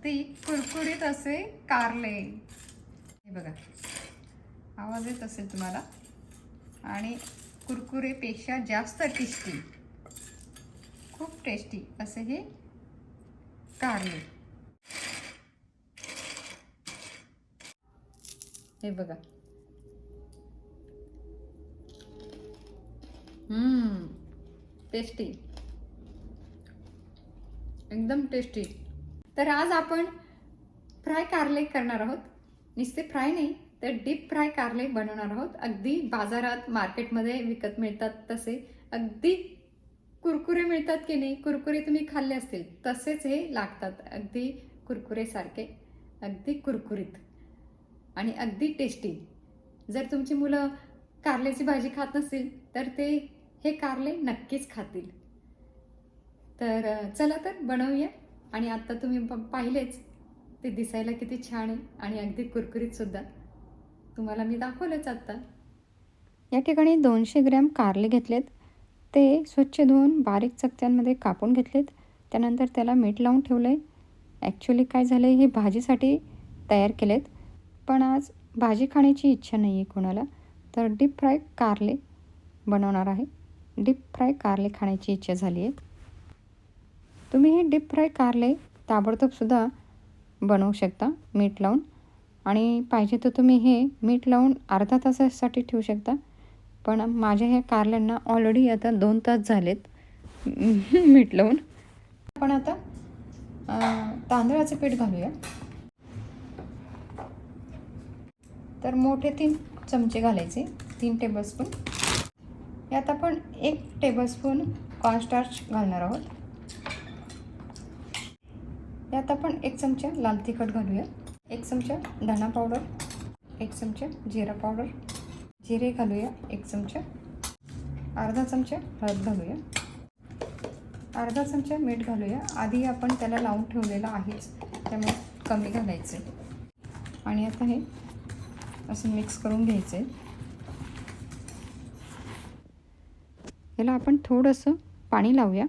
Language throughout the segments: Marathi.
अगदी कुरकुरीत असे कारले. हे बघा. आवाज येत असेल तुम्हाला? आणि कुरकुरेपेक्षा जास्त टेस्टी. खूप टेस्टी असे हे कारले. हे बघा. टेस्टी. एकदम टेस्टी. तर आज आपण फ्राय कारले करणार आहोत. नुसते फ्राय नाही तर डीप फ्राय कारले बनवणार आहोत. अगदी बाजारात मार्केटमध्ये विकत मिळतात तसे. अगदी कुरकुरे मिळतात की नाही कुरकुरे तुम्ही खाल्ले असतील तसेच हे लागतात. अगदी कुरकुरेसारखे अगदी कुरकुरीत आणि अगदी टेस्टी. जर तुमची मुलं कारल्याची भाजी खात नसतील तर ते हे कारले नक्कीच खातील. तर चला तर बनवूया. आणि आत्ता तुम्ही पाहिलेच. ते दिसायला किती छान आहे आणि अगदी कुरकुरीत सुद्धा. तुम्हाला मी दाखवलंच आत्ता या ठिकाणी दोनशे ग्रॅम कारले घेतलेत. ते स्वच्छ धुवून बारीक चकत्यांमध्ये कापून घेतलेत. त्यानंतर त्याला मीठ लावून ठेवलं आहे ॲक्च्युली काय झालं आहे हे भाजीसाठी तयार केलेत. पण आज भाजी खाण्याची इच्छा नाही आहे कोणाला. तर डीप फ्राय कारले बनवणार आहे. डीप फ्राय कारले खाण्याची इच्छा झाली आहे तुम्ही हे डीप फ्राय कारले ताबडतोबसुद्धा बनवू शकता मीठ लावून. आणि पाहिजे तर तुम्ही हे मीठ लावून अर्धा तासासाठी ठेवू शकता. पण माझ्या ह्या कारल्यांना ऑलरेडी आता दोन तास झालेत. मीठ लावून. आपण आता तांदळाचं पीठ घालूया. तर मोठे तीन चमचे घालायचे तीन टेबलस्पून यात आपण एक टेबलस्पून कॉर्नस्टार्च घालणार आहोत. यात आपण एक चमचा लाल तिखट घालूया. एक चमचा धना पावडर. एक चमचा जिरा पावडर. जिरे घालूया. एक चमचा. अर्धा चमचा हळद घालूया. अर्धा चमचा मीठ घालूया. आधी आपण त्याला लावून ठेवलेलं आहेच. त्यामुळे कमी घालायचं आहे आणि आता हे असं मिक्स करून घ्यायचं आहे याला आपण थोडंसं पाणी लावूया.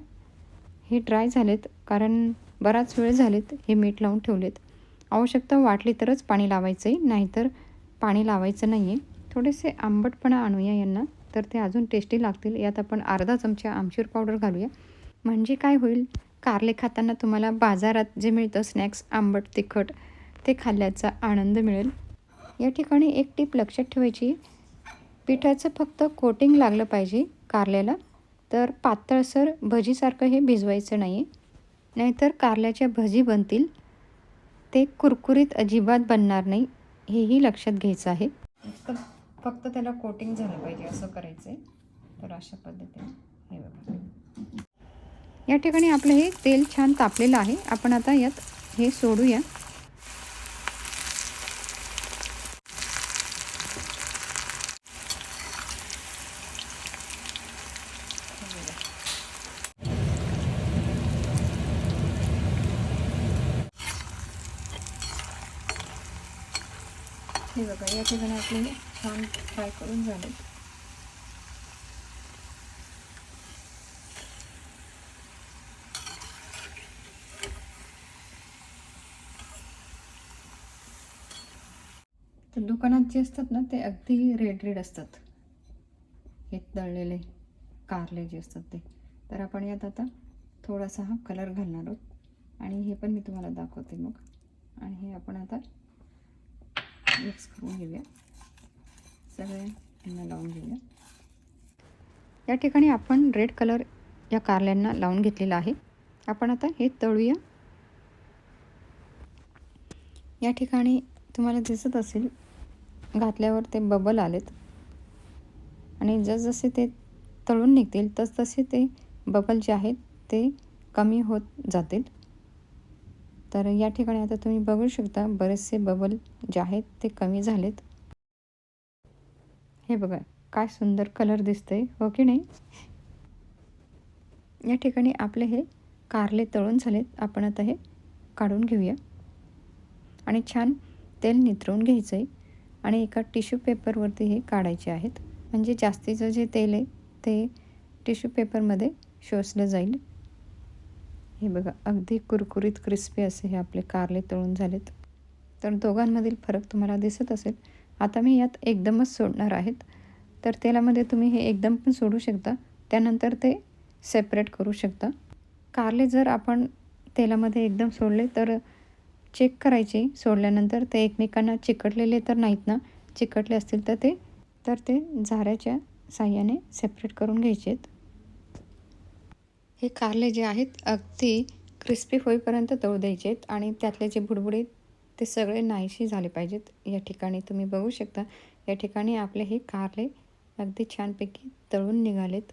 हे ड्राय झालेत कारण बराच वेळ झालेत हे मीठ लावून ठेवलेत. आवश्यकता वाटली तरच पाणी लावायचं आहे नाहीतर पाणी लावायचं नाही आहे थोडेसे आंबटपणा आणूया यांना तर ते अजून टेस्टी लागतील. यात आपण अर्धा चमचा आमचूर पावडर घालूया. म्हणजे काय होईल? कारले खाताना तुम्हाला बाजारात जे मिळतं स्नॅक्स आंबट तिखट ते खाल्ल्याचा आनंद मिळेल. या ठिकाणी एक टीप लक्षात ठेवायची. पिठाचं फक्त कोटिंग लागलं पाहिजे कारल्याला. तर पातळसर भजीसारखं हे भिजवायचं नाही आहे नाहीतर कारल्याच्या भजी बनतील. ते कुरकुरीत अजिबात बनणार नाही हेही लक्षात घ्यायचं आहे. फक्त त्याला कोटिंग झालं पाहिजे असं करायचं आहे तर अशा पद्धतीने हे बघा. या ठिकाणी आपलं हे तेल छान तापलेलं आहे. आपण आता यात हे सोडूया. हे बघा या ठिकाणी आपले छान फ्राय करून झाले. तर दुकानात जे असतात ना ते अगदी रेड रेड असतात. हे तळलेले कारले जे असतात ते. तर आपण यात आता थोडासा हा कलर घालणार आहोत. आणि हे पण मी तुम्हाला दाखवते मग. आणि हे आपण आता मिक्स करून घेऊया. सगळे यांना लावून घेऊया. या ठिकाणी आपण रेड कलर या कारल्यांना लावून घेतलेला आहे. आपण आता हे तळूया. या ठिकाणी तुम्हाला दिसत असेल घातल्यावर ते बबल आलेत. आणि जसजसे ते तळून निघतील तसतसे ते बबल जे आहेत ते कमी होत जातील. तर या ठिकाणी आता तुम्ही बघू शकता बरेचसे बबल जे आहेत ते कमी झालेत. हे बघा काय सुंदर कलर दिसतंय हो की नाही? या ठिकाणी आपले हे कारले तळून झालेत. आपण आता हे काढून घेऊया. आणि छान तेल नितरवून घ्यायचं आहे आणि एका टिश्यू पेपरवरती हे काढायचे आहेत. म्हणजे जास्तीचं जे तेल आहे ते टिश्यू पेपरमध्ये शोषलं जाईल. हे बघा अगदी कुरकुरीत क्रिस्पी असे हे आपले कारले तळून झालेत. तर दोघांमधील फरक तुम्हाला दिसत असेल. आता मी यात एकदमच सोडणार आहेत. तर तेलामध्ये तुम्ही हे एकदम पण सोडू शकता. त्यानंतर ते सेपरेट करू शकता. कारले जर आपण तेलामध्ये एकदम सोडले तर चेक करायचे. सोडल्यानंतर ते एकमेकांना चिकटलेले तर नाहीत ना? चिकटले असतील तर ते तर ते झाऱ्याच्या साह्याने सेपरेट करून घ्यायचे आहेत हे कारले जे आहेत अगदी क्रिस्पी होईपर्यंत तळू द्यायचे आहेत आणि त्यातले जे बुडबुडे ते सगळे नाहीशी झाले पाहिजेत. या ठिकाणी तुम्ही बघू शकता या ठिकाणी आपले हे कारले अगदी छानपैकी तळून निघालेत.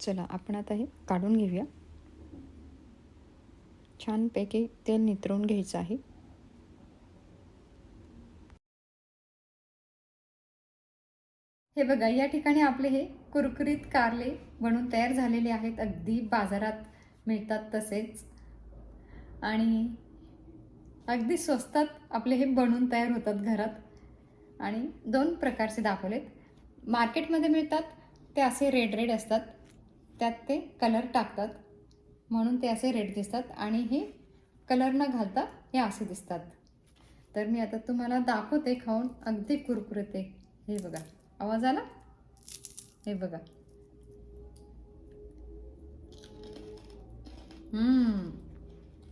चला आपण आता हे काढून घेऊया. छानपैकी तेल नितरून घ्यायचं आहे. हे बघा या ठिकाणी आपले हे कुरकुरीत कारले बनून तयार झालेले आहेत. अगदी बाजारात मिळतात तसेच. आणि अगदी स्वस्तात आपले हे बनून तयार होतात घरात. आणि दोन प्रकारचे दाखवलेत. मार्केटमध्ये मिळतात ते असे रेड रेड असतात. त्यात ते कलर टाकतात. म्हणून ते असे रेड दिसतात आणि हे कलर न घालता हे असे दिसतात. तर मी आता तुम्हाला दाखवते खाऊन. अगदी कुरकुरते हे बघा. आवाज आला? हे बघा.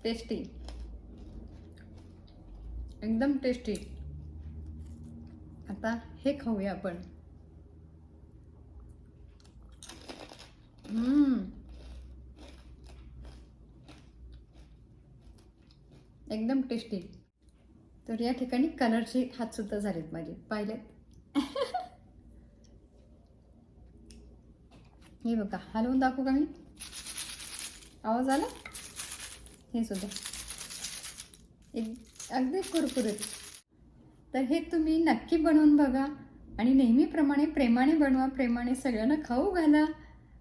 टेस्टी एकदम टेस्टी आता हे खाऊया आपण. हम्म. एकदम टेस्टी तर या ठिकाणी कलरचे हात सुद्धा झालेत माझे. पाहिलेत? हे बघा हलवून दाखवू का मी? आवाज आला? हे सुद्धा. एक अगदी कुरकुरीत. तर हे तुम्ही नक्की बनवून बघा आणि नेहमीप्रमाणे प्रेमाने बनवा प्रेमाने सगळ्यांना खाऊ घाला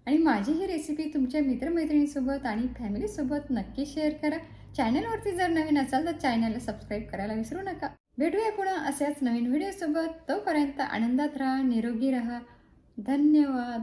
आणि माझी ही रेसिपी तुमच्या मित्रमैत्रिणीसोबत आणि फॅमिलीसोबत नक्की शेअर करा. चॅनलवरती जर नवीन असाल तर चॅनलला सबस्क्राईब करायला विसरू नका. भेटूया पुन्हा अशाच नवीन व्हिडिओसोबत तोपर्यंत आनंदात राहा निरोगी राहा. धन्यवाद.